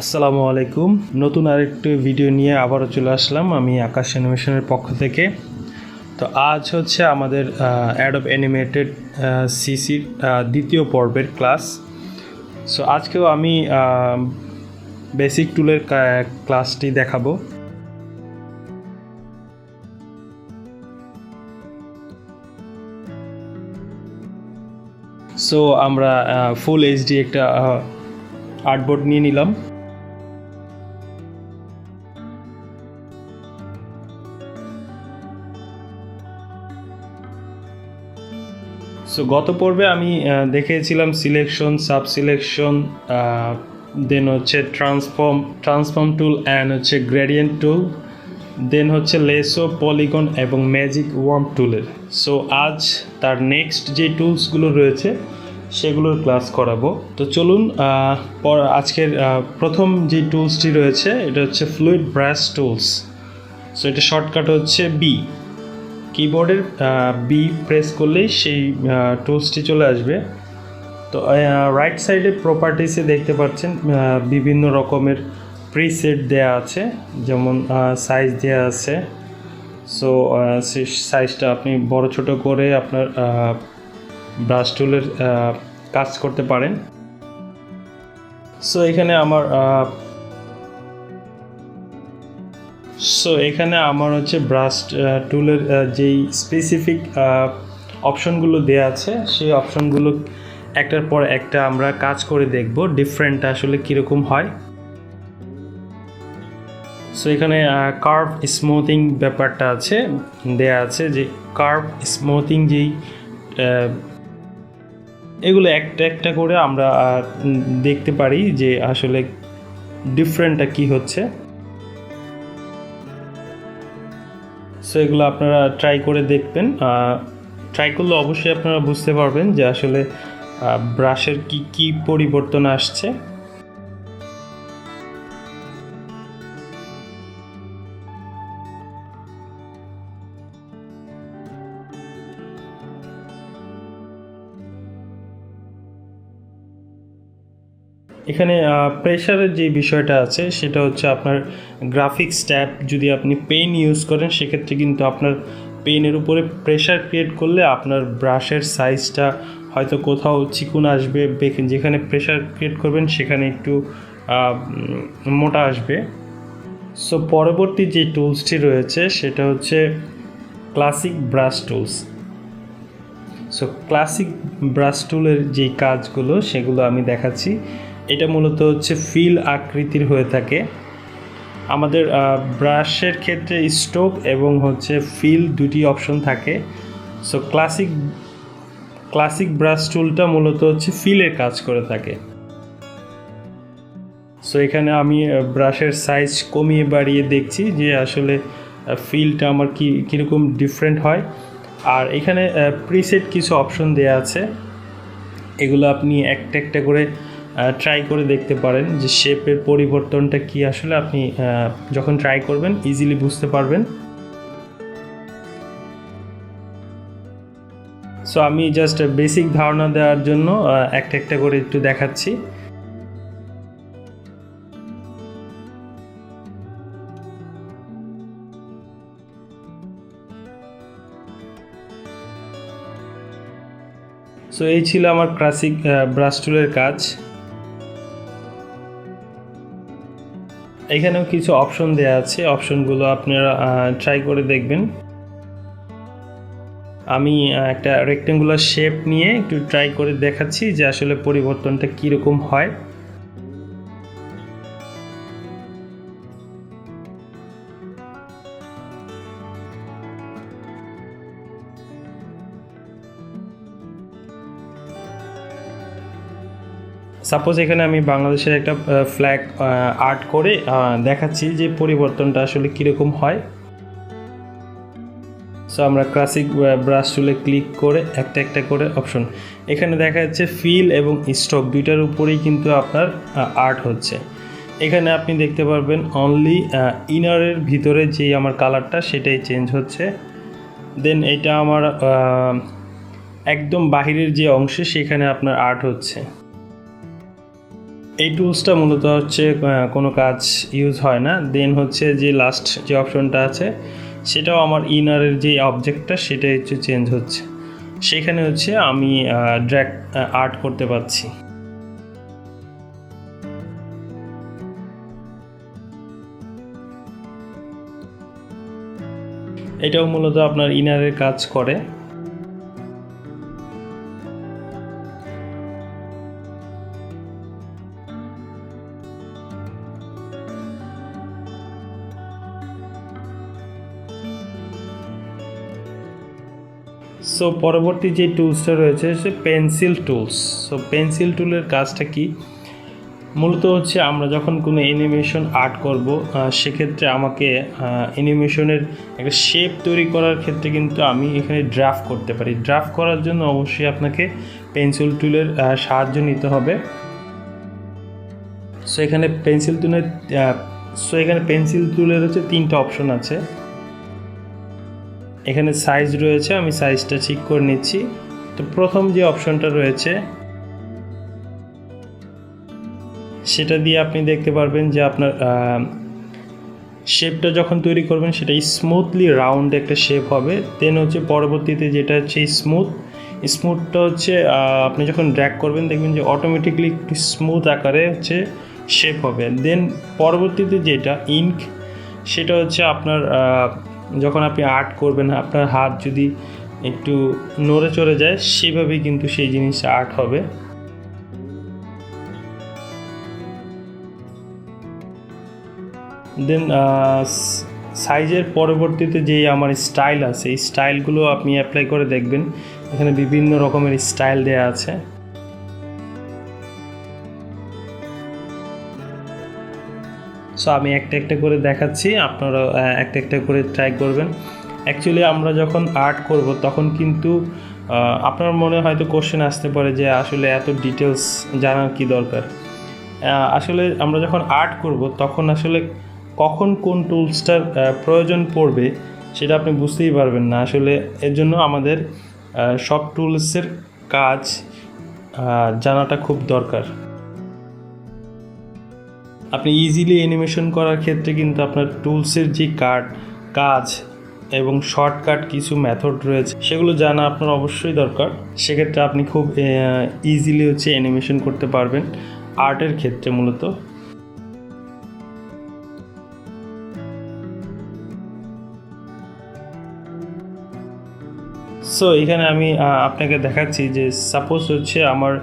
আসসালামু আলাইকুম। নতুন আরেকটি ভিডিও নিয়ে আবারও চলে আসলাম আমি আকাশ অ্যানিমেশনের পক্ষ থেকে। তো আজ হচ্ছে আমাদের অ্যাড অ্যাডব অ্যানিমেটেড সিসির দ্বিতীয় পর্বের ক্লাস। সো আজকেও আমি বেসিক টুলের ক্লাসটি দেখাবো। সো আমরা ফুল এইচডি একটা আর্টবোর্ড নিয়ে নিলাম। সো গত পর্বে আমি আহ, দেখিয়েছিলাম সিলেকশন সাব সিলেকশন দেন হচ্ছে ট্রান্সফর্ম ট্রান্সফর্ম টুল অ্যান্ড হচ্ছে গ্রেডিয়েন্ট টুল দেন হচ্ছে লেসো পলিগন এবং ম্যাজিক ওয়ার্ম টুলের সো আজ তার নেক্সট যে টুলসগুলো রয়েছে সেগুলোর ক্লাস করাবো। তো চলুন পর আজকের প্রথম যে টুলসটি রয়েছে এটা হচ্ছে ফ্লুইড ব্রাশ টুলস সো এটা শর্টকাট হচ্ছে বি কিবোর্ডের বি প্রেস করলেই সেই টুলসটি চলে আসবে। তো রাইট সাইডে প্রপার্টিসে দেখতে পাচ্ছেন বিভিন্ন রকমের প্রিসেট দেয়া আছে, যেমন সাইজ দেয়া আছে। সো সেই সাইজটা আপনি বড় ছোট করে আপনার ব্রাশ টুলের কাজ করতে পারেন। সো এখানে আমার সো এখানে আমার হচ্ছে ব্রাশ টুলের যেই স্পেসিফিক অপশনগুলো দেওয়া আছে, সেই অপশনগুলো একটার পর একটা আমরা কাজ করে দেখব ডিফারেন্ট আসলে কীরকম হয়। সো এখানে কার্ভ স্মুথিং ব্যাপারটা আছে, দেয়া আছে যে কার্ভ স্মুথিং যেই এগুলো একটা একটা করে আমরা দেখতে পারি যে আসলে ডিফারেন্টটা কি হচ্ছে। সো এগুলো আপনারা ট্রাই করে দেখবেন। ট্রাই করলে অবশ্যই আপনারা বুঝতে পারবেন যে আসলে ব্রাশের কি কি পরিবর্তন আসছে। এখানে প্রেশারের যে বিষয়টা আছে, সেটা হচ্ছে আপনার গ্রাফিক্স ট্যাব যদি আপনি পেন ইউজ করেন, সেক্ষেত্রে কিন্তু আপনার পেনের উপরে প্রেশার ক্রিয়েট করলে আপনার ব্রাশের সাইজটা হয়তো কোথাও চিকুন আসবে যেখানে প্রেশার ক্রিয়েট করবেন, সেখানে একটু মোটা আসবে। সো পরবর্তী যে টুলসটি রয়েছে, সেটা হচ্ছে classic brush tools so classic brush টুলের যে কাজগুলো, সেগুলো আমি দেখাচ্ছি। এটা মূলত হচ্ছে ফিল আকৃতির হয়ে থাকে। আমাদের ব্রাশের ক্ষেত্রে স্ট্রোক এবং হচ্ছে ফিল দুটি অপশন থাকে। সো ক্লাসিক ক্লাসিক ব্রাশ টুলটা মূলত হচ্ছে ফিলের কাজ করে থাকে। সো এখানে আমি ব্রাশের সাইজ কমিয়ে বাড়িয়ে দেখছি যে আসলে ফিলটা আমার কি, কীরকম ডিফারেন্ট হয়। আর এখানে প্রিসেট কিছু অপশন দেওয়া আছে। এগুলো আপনি একটা একটা করে ট্রাই করে দেখতে পারেন যে শেপের পরিবর্তনটা কি আসলে আপনি যখন ট্রাই করবেন ইজিলি বুঝতে পারবেন। সো আমি জাস্ট বেসিক ধারণা দেওয়ার জন্য একটা একটা করে একটু দেখাচ্ছি। সো এই ছিল আমার ক্লাসিক ব্রাশ টুলের কাজ। এখানেও কিছু অপশন দেওয়া আছে। অপশনগুলো আপনারা ট্রাই করে দেখবেন। আমি একটা রেক্টেঙ্গুলার শেপ নিয়ে একটু ট্রাই করে দেখাচ্ছি যে আসলে পরিবর্তনটা কীরকম হয়। সাপোজ এখানে আমি বাংলাদেশের একটা ফ্ল্যাগ আর্ট করে দেখাচ্ছি যে পরিবর্তনটা আসলে কীরকম হয়। সো আমরা ক্লাসিক ব্রাশ টুলে ক্লিক করে একটা একটা করে অপশন এখানে দেখা যাচ্ছে ফিল এবং স্ট্রোক দুইটার উপরেই কিন্তু আপনার আর্ট হচ্ছে। এখানে আপনি দেখতে পারবেন অনলি ইনারের ভিতরে যেই আমার কালারটা সেটাই চেঞ্জ হচ্ছে। দেন এটা আমার একদম বাহিরের যে অংশে, সেখানে আপনার আর্ট হচ্ছে। এই টুলসটা মূলত হচ্ছে কোনো কাজ ইউজ হয় না। দেন হচ্ছে যে লাস্ট যে অপশনটা আছে, সেটাও আমার ইনারের যে অবজেক্টটা সেটা হচ্ছে চেঞ্জ হচ্ছে। সেখানে হচ্ছে আমি ড্র্যাক আর্ট করতে পারছি। এটাও মূলত আপনার ইনারের কাজ করে। সো পরবর্তী যে টুলসটা রয়েছে, সে পেন্সিল টুলস সো পেন্সিল টুলের কাজটা কি? মূলত হচ্ছে আমরা যখন কোনো অ্যানিমেশন আর্ট করব সেক্ষেত্রে আমাকে অ্যানিমেশনের একটা শেপ তৈরি করার ক্ষেত্রে কিন্তু আমি এখানে ড্রাফট করতে পারি। ড্রাফট করার জন্য অবশ্যই আপনাকে পেন্সিল টুলের সাহায্য নিতে হবে। সো এখানে পেন্সিল টুলের সো এখানে পেন্সিল টুলের হচ্ছে তিনটা অপশন আছে। এখানে সাইজ রয়েছে, আমি সাইজটা ঠিক করে নিচ্ছি। তো প্রথম যে অপশনটা রয়েছে, সেটা দিয়ে আপনি দেখতে পারবেন যে আপনার শেপটা যখন তৈরি করবেন, সেটা স্মুথলি রাউন্ড একটা শেপ হবে। দেন হচ্ছে পরবর্তীতে যেটা হচ্ছে স্মুথ স্মুথটা হচ্ছে আপনি যখন ড্র্যাগ করবেন, দেখবেন যে অটোমেটিকলি একটু স্মুথ আকারে হচ্ছে শেপ হবে। দেন পরবর্তীতে যেটা ইঙ্ক সেটা হচ্ছে আপনার যখন আপনি আর্ট করবেন, আপনার হাত যদি একটু নড়ে চড়ে যায়, সেভাবেই কিন্তু সেই জিনিসটা আর্ট হবে। দেন সাইজের পরবর্তীতে যেই আমার স্টাইল আছে, এই স্টাইলগুলো আপনি অ্যাপ্লাই করে দেখবেন। এখানে বিভিন্ন রকমের স্টাইল দেওয়া আছে। সো আমি একটা একটা করে দেখাচ্ছি, আপনারা একটা একটা করে ট্রাই করবেন। অ্যাকচুয়ালি আমরা যখন আর্ট করব, তখন কিন্তু আপনার মনে হয়তো কোশ্চেন আসতে পারে যে, আসলে এত ডিটেলস জানার কি দরকার? আসলে আমরা যখন আর্ট করব, তখন আসলে কখন কোন টুলসটার প্রয়োজন পড়বে, সেটা আপনি বুঝতেই পারবেন না। আসলে এর জন্য আমাদের সব টুলসের কাজ জানাটা খুব দরকার। আপনি ইজিলি অ্যানিমেশন করার ক্ষেত্রে কিন্তু আপনার টুলসের যে কার্ড কাজ এবং শর্টকাট কিছু মেথড রয়েছে, সেগুলো জানা আপনার অবশ্যই দরকার। সেক্ষেত্রে আপনি খুব ইজিলি হচ্ছে অ্যানিমেশন করতে পারবেন আর্টের ক্ষেত্রে মূলত। সো এখানে আমি আপনাকে দেখাচ্ছি যে সাপোজ হচ্ছে আমার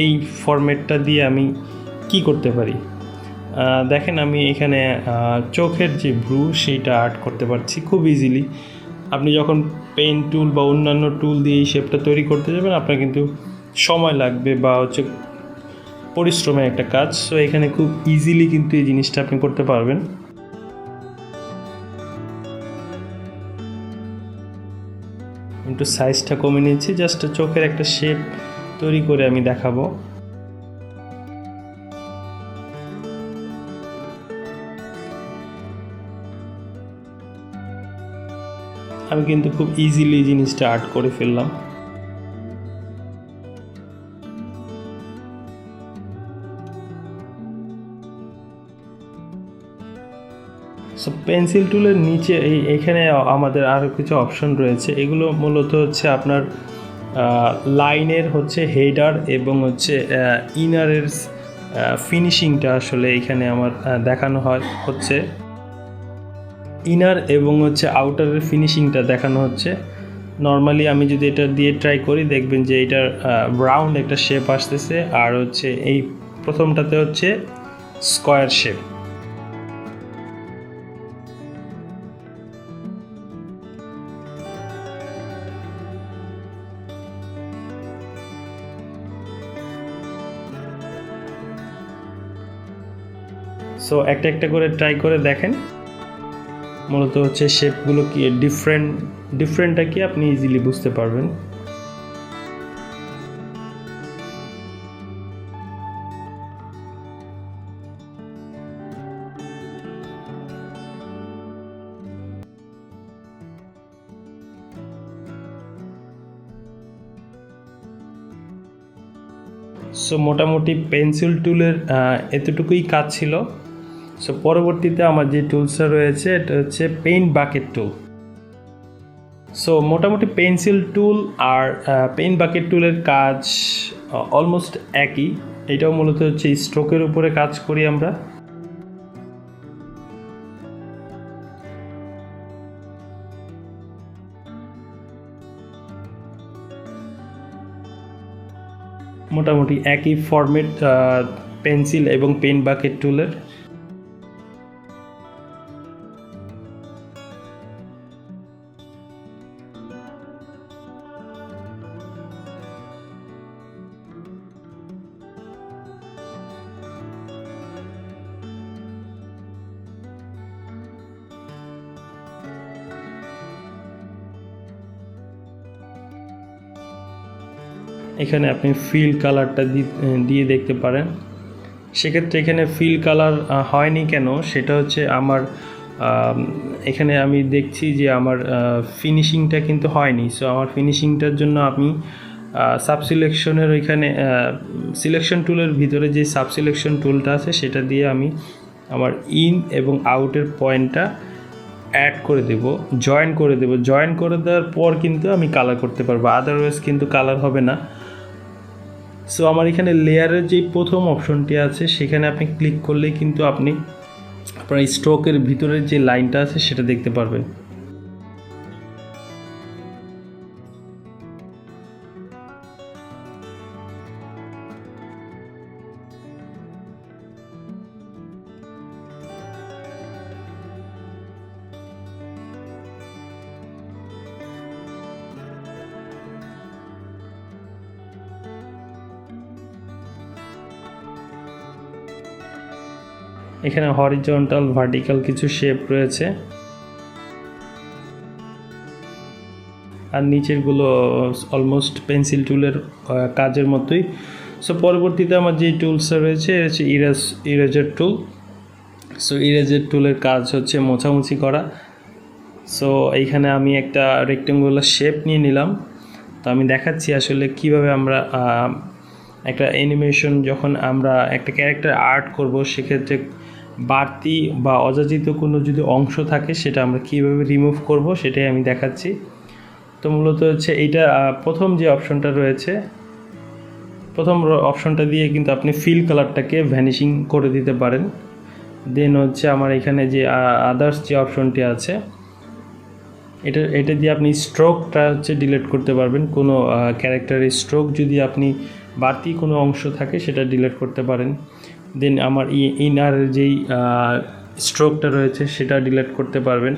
এই ফরম্যাটটা দিয়ে আমি কি করতে পারি। দেখেন আমি এখানে চোখের যে ভ্রু, সেইটা আর্ট করতে পারছি খুব ইজিলি আপনি যখন পেন টুল বা অন্যান্য টুল দিয়ে এই শেপটা তৈরি করতে যাবেন, আপনার কিন্তু সময় লাগবে বা হচ্ছে পরিশ্রমের একটা কাজ। সো এখানে খুব ইজিলি কিন্তু এই জিনিসটা আপনি করতে পারবেন। একটু সাইজটা কমে নিয়েছি জাস্ট চোখের একটা শেপ তৈরি করে আমি দেখাবো। আমি কিন্তু খুব ইজিলি জিনিসটা আর্ট করে ফেললাম। সো পেন্সিল টুলের নিচে এই, এখানে আমাদের আরও কিছু অপশন রয়েছে। এগুলো মূলত হচ্ছে আপনার লাইনের হচ্ছে হেডার এবং হচ্ছে ইনারের ফিনিশিংটা আসলে এখানে আমার দেখানো হয়, হচ্ছে ইনার এবং হচ্ছে আউটারের ফিনিশিংটা দেখানো হচ্ছে। নর্মালি আমি যদি এটা দিয়ে ট্রাই করি, দেখবেন যে এটার ব্রাউন একটা শেপ আসতেছে আর হচ্ছে এই প্রথমটাতে হচ্ছে স্কোয়ার শেপ সো একটা একটা করে ট্রাই করে দেখেন। মূলত হচ্ছে শেপগুলো কি ডিফারেন্ট ডিফারেন্টটা কি আপনি ইজিলি বুঝতে পারবেন। সো মোটামুটি পেন্সিল টুলের এতটুকুই কাজ ছিল। সো পরবর্তীতে আমার যে টুলসটা রয়েছে, এটা হচ্ছে পেইন্ট বাকেট টুল সো মোটামুটি পেন্সিল টুল আর পেইন্ট বাকেট টুলের কাজ অলমোস্ট একই। এটাও মূলত হচ্ছে স্ট্রোকের উপরে কাজ করি আমরা। মোটামুটি একই ফরম্যাট পেন্সিল এবং পেন বাকেট টুলের এখানে আপনি ফিল কালারটা দিয়ে দেখতে পারেন। সেক্ষেত্রে এখানে ফিল কালার হয়নি কেন? সেটা হচ্ছে আমার এখানে আমি দেখছি যে আমার ফিনিশিংটা কিন্তু হয়নি। সো আমার ফিনিশিংটার জন্য আমি সাব সিলেকশনের ওইখানে সিলেকশন টুলের ভিতরে যে সাব সিলেকশন টুলটা আছে, সেটা দিয়ে আমি আমার ইন এবং আউটের পয়েন্টটা অ্যাড করে দেব জয়েন করে দেব। জয়েন করে দেওয়ার পর কিন্তু আমি কালার করতে পারব। আদারওয়াইজ কিন্তু কালার হবে না। সো আমার এখানে লেয়ারের যে প্রথম অপশনটি আছে, সেখানে আপনি ক্লিক করলেই কিন্তু আপনি আপনার স্ট্রোকের ভিতরের যে লাইনটা আছে, সেটা দেখতে পারবেন। এখানে হরিজন্টাল ভার্টিক্যাল কিছু শেপ রয়েছে। আর নিচেরগুলো অলমোস্ট পেন্সিল টুলের কাজের মতোই। সো পরবর্তীতে আমার যে টুলসটা রয়েছে হচ্ছে erase eraser tool so eraser টুলের কাজ হচ্ছে মোছামুছি করা। সো এইখানে আমি একটা রেক্টেঙ্গুলার শেপ নিয়ে নিলাম। তো আমি দেখাচ্ছি আসলে কীভাবে আমরা একটা অ্যানিমেশন যখন আমরা একটা ক্যারেক্টার আর্ট করব, সেক্ষেত্রে বাড়তি বা অযাচিত কোনো যদি অংশ থাকে, সেটা আমরা কীভাবে রিমুভ করব সেটাই আমি দেখাচ্ছি। তো মূলত হচ্ছে এইটা প্রথম যে অপশনটা রয়েছে, প্রথম অপশনটা দিয়ে কিন্তু আপনি ফিল কালারটাকে ভ্যানিশিং করে দিতে পারেন। দেন হচ্ছে আমার এখানে যে আদার্স যে অপশনটি আছে, এটা এটা দিয়ে আপনি স্ট্রোকটা হচ্ছে ডিলেট করতে পারবেন। কোনো ক্যারেক্টারের স্ট্রোক যদি আপনি বাড়তি কোনো অংশ থাকে, সেটা ডিলেট করতে পারেন। দেন আমার ইনার যেই স্ট্রোকটা রয়েছে সেটা ডিলিট করতে পারবেন।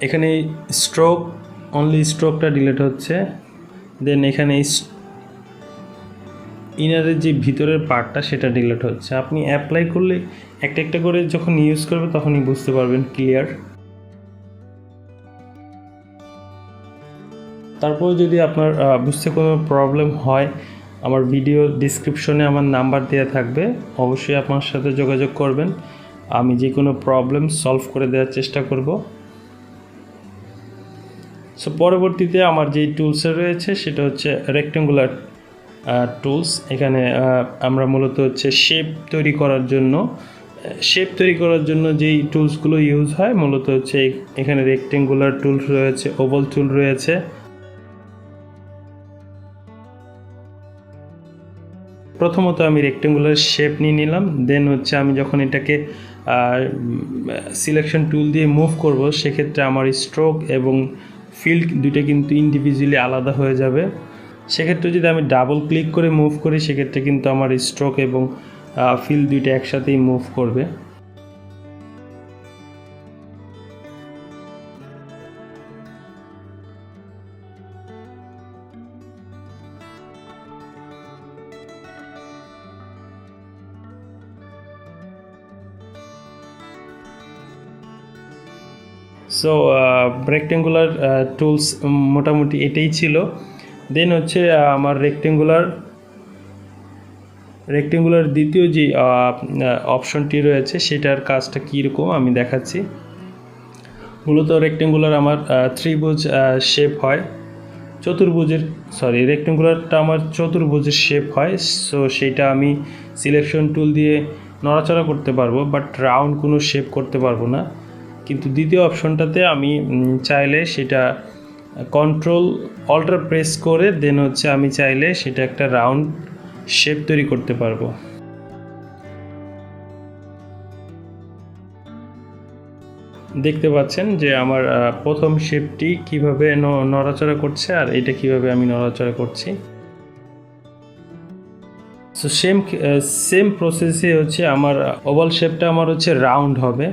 এখানে স্ট্রোক অনলি স্ট্রোকটা ডিলিট হচ্ছে। দেন এখানে ইনারের যে ভিতরের পার্টটা সেটা ডিলিট হচ্ছে। আপনি অ্যাপ্লাই করলে একটা একটা করে যখন ইউজ করবে তখনই বুঝতে পারবেন ক্লিয়ার তারপর যদি আপনার বুঝতে কোনো প্রবলেম হয় আমার ভিডিও ডিসক্রিপশনে আমার নাম্বার দেওয়া থাকবে। অবশ্যই আপনার সাথে যোগাযোগ করবেন। আমি যে কোনো প্রবলেম সলভ করে দেওয়ার চেষ্টা করব। সো পরবর্তীতে আমার যেই টুলসে রয়েছে, সেটা হচ্ছে রেক্টেঙ্গুলার টুলস এখানে আমরা মূলত হচ্ছে শেপ তৈরি করার জন্য শেপ তৈরি করার জন্য যেই টুলসগুলো ইউজ হয়, মূলত হচ্ছে এখানে রেক্টেঙ্গুলার টুলস রয়েছে ওভাল টুল রয়েছে। প্রথমত আমি রেক্টেঙ্গুলার শেপ নিয়ে নিলাম দেন হচ্ছে আমি যখন এটাকে সিলেকশন টুল দিয়ে মুভ করব, সেক্ষেত্রে আমার স্ট্রোক এবং ফিল্ড দুইটা কিন্তু ইন্ডিভিজুয়ালি আলাদা হয়ে যাবে। সেক্ষেত্রে যদি আমি ডাবল ক্লিক করে মুভ করি, সেক্ষেত্রে কিন্তু আমার স্ট্রোক এবং ফিল দুইটা একসাথেই মুভ করবে। সো রেক্টেঙ্গুলার টুলস মোটামুটি এটাই ছিল। দেন হচ্ছে আমার রেক্টেঙ্গুলার রেক্টেঙ্গুলার দ্বিতীয় যে অপশনটি রয়েছে, সেটার কাজটা কীরকম আমি দেখাচ্ছি। মূলত রেক্টেঙ্গুলার আমার ত্রিভুজ শেপ হয়। চতুর্ভুজের সরি রেক্টেঙ্গুলারটা আমার চতুর্ভুজের শেপ হয়। সো সেটা আমি সিলেকশন টুল দিয়ে নড়াচড়া করতে পারব বাট রাউন্ড কোনো শেপ করতে পারব না। কিন্তু দ্বিতীয় অপশনটাতে আমি চাইলে সেটা কন্ট্রোল অল্টার প্রেস করে দেন হচ্ছে আমি চাইলে সেটা একটা রাউন্ড শেপ তৈরি করতে পারব। দেখতে পাচ্ছেন যে আমার প্রথম শেপটি কীভাবে নড়াচড়া করছে আর এটা কীভাবে আমি নড়াচড়া করছি। সো সেম সেম প্রসেসে হচ্ছে আমার ওভাল শেপটা আমার হচ্ছে রাউন্ড হবে।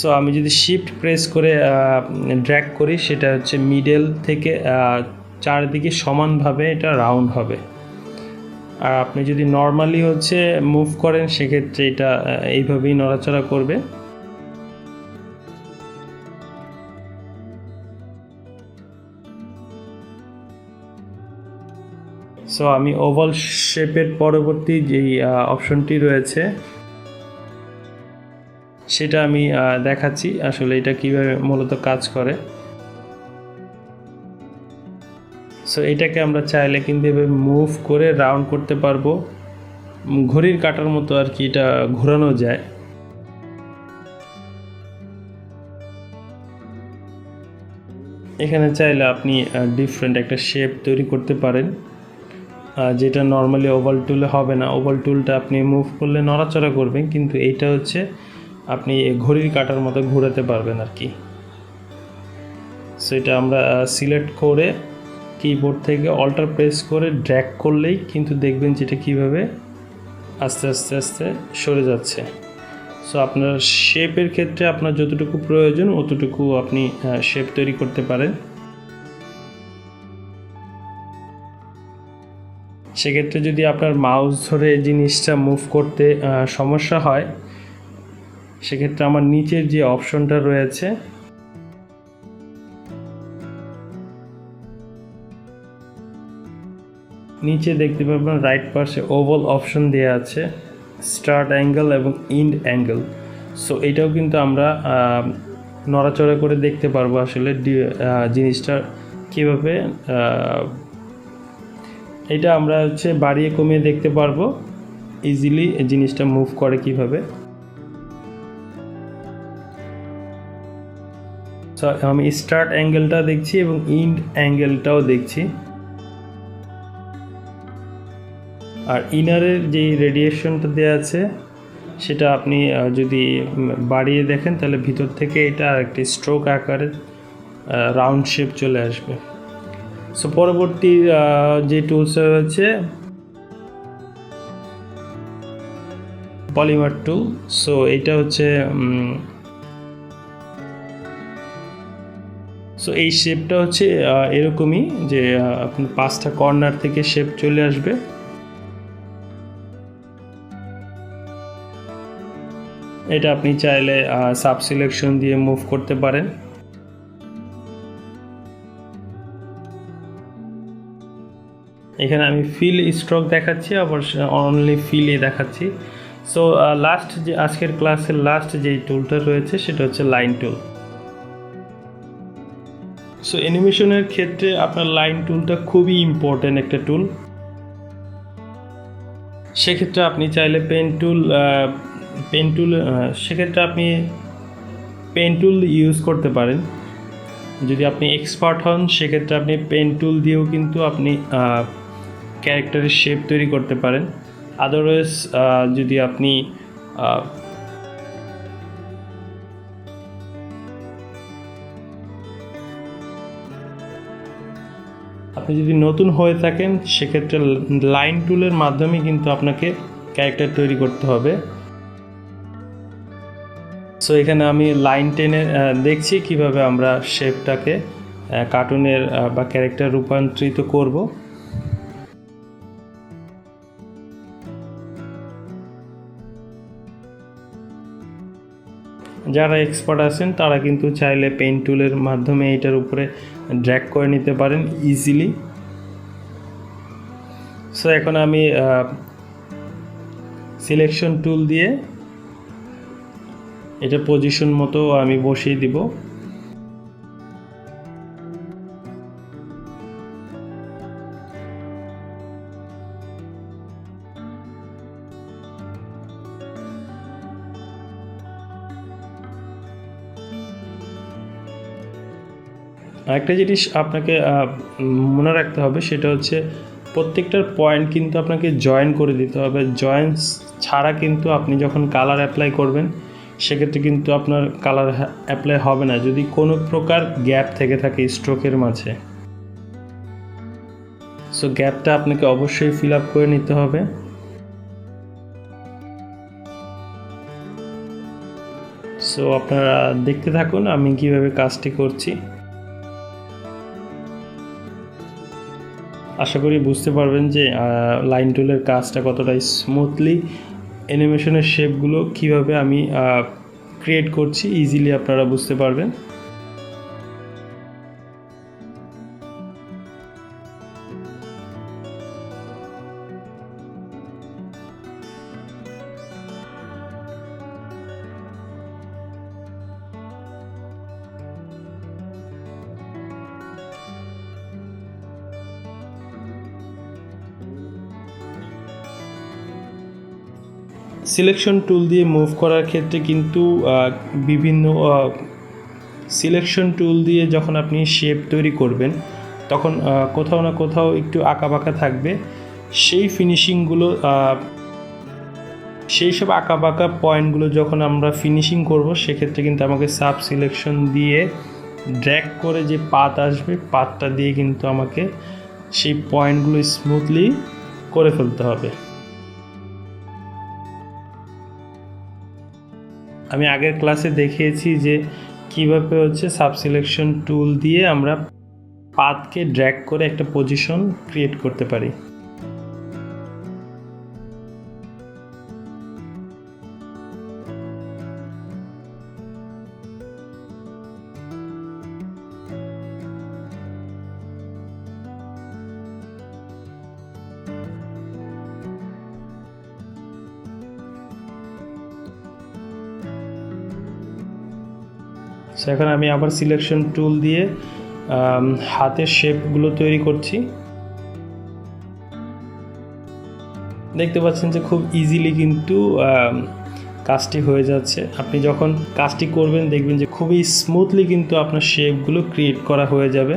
সো আমি যদি শিফট প্রেস করে ড্র্যাগ করি, সেটা হচ্ছে মিডল থেকে চারদিকে সমানভাবে এটা রাউন্ড হবে। আর আপনি যদি নর্মালি হচ্ছে মুভ করেন, সেক্ষেত্রে এটা এইভাবেই নড়াচড়া করবে। সো আমি ওভাল শেপের পরবর্তী যেই অপশনটি রয়েছে সেটা আমি দেখাচ্ছি। আসলে এটা কীভাবে মূলত কাজ করে। সো এটাকে আমরা চাইলে কিন্তু এভাবে মুভ করে রাউন্ড করতে পারব। ঘড়ির কাটার মতো আর কি এটা ঘোরানো যায়। এখানে চাইলে আপনি ডিফারেন্ট একটা শেপ তৈরি করতে পারেন। যেটা নর্মালি ওভাল টুলে হবে না। ওভাল টুলটা আপনি মুভ করলে নড়াচড়া করবেন। কিন্তু এইটা হচ্ছে আপনি ঘড়ির কাটার মতো ঘোরাতে পারবেন আর কি। সেটা আমরা সিলেক্ট করে কিবোর্ড থেকে অল্টার প্রেস করে ড্র্যাগ করলেই কিন্তু দেখবেন যেটা কীভাবে আস্তে আস্তে আস্তে সরে যাচ্ছে। সো আপনার শেপের ক্ষেত্রে আপনার যতটুকু প্রয়োজন অতটুকু আপনি শেপ তৈরি করতে পারেন। সেক্ষেত্রে যদি আপনার মাউস ধরে জিনিসটা মুভ করতে সমস্যা হয় সেক্ষেত্রে আমার নিচের যে অপশনটা রয়েছে, নিচে দেখতে পাবেন রাইট পাশে ওভাল অপশন দেওয়া আছে স্টার্ট অ্যাঙ্গেল এবং ইন্ড অ্যাঙ্গেল সো এটাও কিন্তু আমরা নড়াচড়া করে দেখতে পারব আসলে জিনিসটা কীভাবে এটা আমরা হচ্ছে বাড়িয়ে কমিয়ে দেখতে পারব। ইজিলি জিনিসটা মুভ করে কীভাবে। আমি স্টার্ট অ্যাঙ্গেলটা দেখছি এবং ইন্ড অ্যাঙ্গেলটাও দেখছি। আর ইনারের যে রেডিয়েশনটা দেওয়া আছে, সেটা আপনি যদি বাড়িয়ে দেখেন, তাহলে ভিতর থেকে এটা একটি স্ট্রোক আকারে রাউন্ড শেপ চলে আসবে। সো পরবর্তী যে টুলস রয়েছে পলিমার টুল সো এটা হচ্ছে সো এই শেপটা হচ্ছে এরকমই যে আপনার পাঁচটা কর্নার থেকে শেপ চলে আসবে। এটা আপনি চাইলে সাব সিলেকশন দিয়ে মুভ করতে পারেন। এখানে আমি ফিল স্ট্রোক দেখাচ্ছি, আবার অনলি ফিলে দেখাচ্ছি। সো লাস্ট যে, আজকের ক্লাসের লাস্ট যে টুলটা রয়েছে, সেটা হচ্ছে লাইন টুল সো অ্যানিমেশনের ক্ষেত্রে আপনার লাইন টুলটা খুবই ইম্পর্ট্যান্ট একটা টুল সেক্ষেত্রে আপনি চাইলে পেন টুল পেন টুল সেক্ষেত্রে আপনি পেন টুল ইউজ করতে পারেন। যদি আপনি এক্সপার্ট হন, সেক্ষেত্রে আপনি পেন টুল দিয়েও কিন্তু আপনি ক্যারেক্টারের শেপ তৈরি করতে পারেন। আদারওয়াইজ যদি আপনি আপনি যদি নতুন হয়ে থাকেন, সেক্ষেত্রে লাইন টুলের মাধ্যমে কিন্তু আপনাকে ক্যারেক্টার তৈরি করতে হবে। সো এখানে আমি লাইন টেনে দেখছি কীভাবে আমরা শেপটাকে কার্টুনের বা ক্যারেক্টার রূপান্তরিত করব। যারা এক্সপার্ট আছেন, তারা কিন্তু চাইলে পেন টুলের মাধ্যমে এটার উপরে ড্র্যাগ করে নিতে পারেন ইজিলি সো এখন আমি সিলেকশন টুল দিয়ে এটা পজিশন মতো আমি বসিয়ে দিব। আরেকটা জিনিস আপনাকে মনে রাখতে হবে সেটা হচ্ছে প্রত্যেকটার পয়েন্ট কিন্তু আপনাকে জয়েন করে দিতে হবে। জয়েন্টস ছাড়া কিন্তু আপনি যখন কালার অ্যাপ্লাই করবেন, সেক্ষেত্রে কিন্তু আপনার কালার অ্যাপ্লাই হবে না। যদি কোনো প্রকার গ্যাপ থেকে থাকে স্ট্রোকের মাঝে সো গ্যাপটা আপনাকে অবশ্যই ফিল আপ করে নিতে হবে। সো আপনারা দেখতে থাকুন আমি কীভাবে কাজটি করছি। আশা করি বুঝতে পারবেন যে লাইন টুলের কাজটা কতটা স্মুথলি অ্যানিমেশনের শেপগুলো কীভাবে আমি ক্রিয়েট করছি ইজিলি আপনারা বুঝতে পারবেন। সিলেকশন টুল দিয়ে মুভ করার ক্ষেত্রে কিন্তু বিভিন্ন সিলেকশন টুল দিয়ে যখন আপনি শেপ তৈরি করবেন, তখন কোথাও না কোথাও একটু আঁকাবাঁকা থাকবে। সেই ফিনিশিংগুলো সেই সব আঁকাবাঁকা পয়েন্টগুলো যখন আমরা ফিনিশিং করব, সেক্ষেত্রে কিন্তু আমাকে সাব সিলেকশন দিয়ে ড্র্যাগ করে যে পাত আসবে, পাতটা দিয়ে কিন্তু আমাকে সেই পয়েন্টগুলো স্মুথলি করে ফেলতে হবে। আমি আগের ক্লাসে দেখিয়েছি যে কীভাবে হচ্ছে সাব সিলেকশন টুল দিয়ে আমরা পাতকে ড্র্যাগ করে একটা পজিশন ক্রিয়েট করতে পারি। সো এখন আমি আবার সিলেকশন টুল দিয়ে আম, হাতের শেপগুলো তৈরি করছি। দেখতে পাচ্ছেন যে খুব ইজিলি কিন্তু আম, কাজটি হয়ে যাচ্ছে। আপনি যখন কাজটি করবেন দেখবেন যে খুবই স্মুথলি কিন্তু আপনার শেপগুলো ক্রিয়েট করা হয়ে যাবে।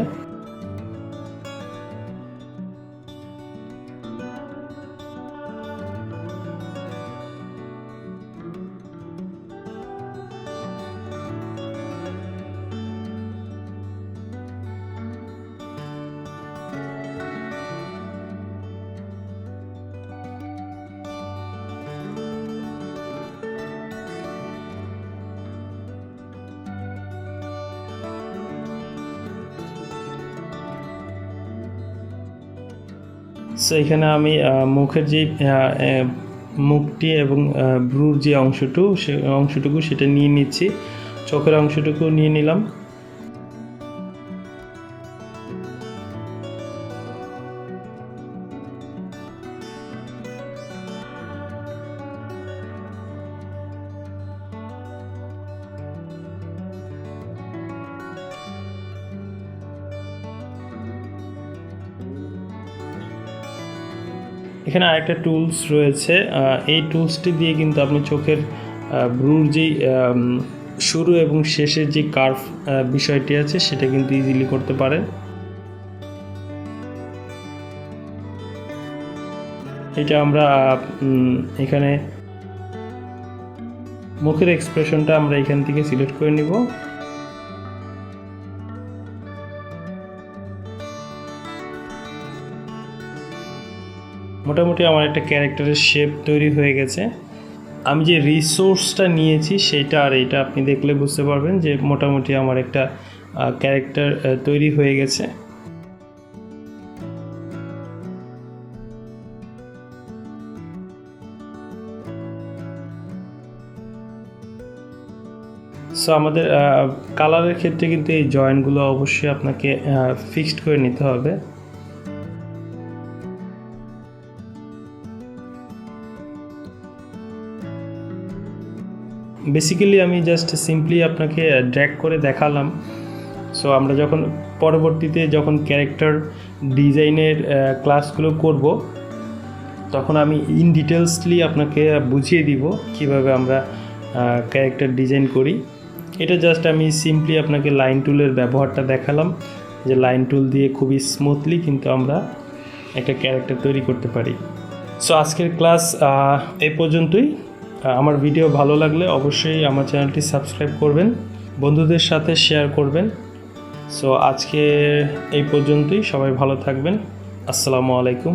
সো এখানে আমি মুখের যে মুখটি এবং ভ্রুর যে অংশটুকু সে অংশটুকু সেটা নিয়ে নিচ্ছি। চোখের অংশটুকু নিয়ে নিলাম। এখানে আরেকটা টুলস রয়েছে। এই টুলসটি দিয়ে কিন্তু আপনি চোখের ব্রুর আম, শুরু এবং শেষের যে কার্ভ বিষয়টি আছে সেটা কিন্তু ইজিলি করতে পারেন। এটা আমরা এখানে মুখের এক্সপ্রেশনটা আমরা এখান থেকে সিলেক্ট করে নিব। মোটামুটি আমার একটা ক্যারেক্টারের শেপ তৈরি হয়ে গেছে। আমি যে রিসোর্সটা নিয়েছি সেটা আর এটা আপনি দেখলে বুঝতে পারবেন যে মোটামুটি আমার একটা ক্যারেক্টার তৈরি হয়ে গেছে। সো আমাদের কালারের ক্ষেত্রে কিন্তু এই জয়েন্টগুলো অবশ্যই আপনাকে ফিক্সড করে নিতে হবে। বেসিক্যালি আমি জাস্ট সিম্পলি আপনাকে ড্র্যাগ করে দেখালাম। সো আমরা যখন পরবর্তীতে যখন ক্যারেক্টার ডিজাইনের ক্লাসগুলো করব, তখন আমি ইন ডিটেলসলি আপনাকে বুঝিয়ে দিব কীভাবে আমরা ক্যারেক্টার ডিজাইন করি। এটা জাস্ট আমি সিম্পলি আপনাকে লাইন টুলের ব্যবহারটা দেখালাম, যে লাইন টুল দিয়ে খুবই স্মুথলি কিন্তু আমরা একটা ক্যারেক্টার তৈরি করতে পারি। সো আজকের ক্লাস এ পর্যন্তই। আমার ভিডিও ভালো লাগলে অবশ্যই আমার চ্যানেলটি সাবস্ক্রাইব করবেন, বন্ধুদের সাথে শেয়ার করবেন। সো আজকে এই পর্যন্তই, সবাই ভালো থাকবেন। আসসালামু আলাইকুম।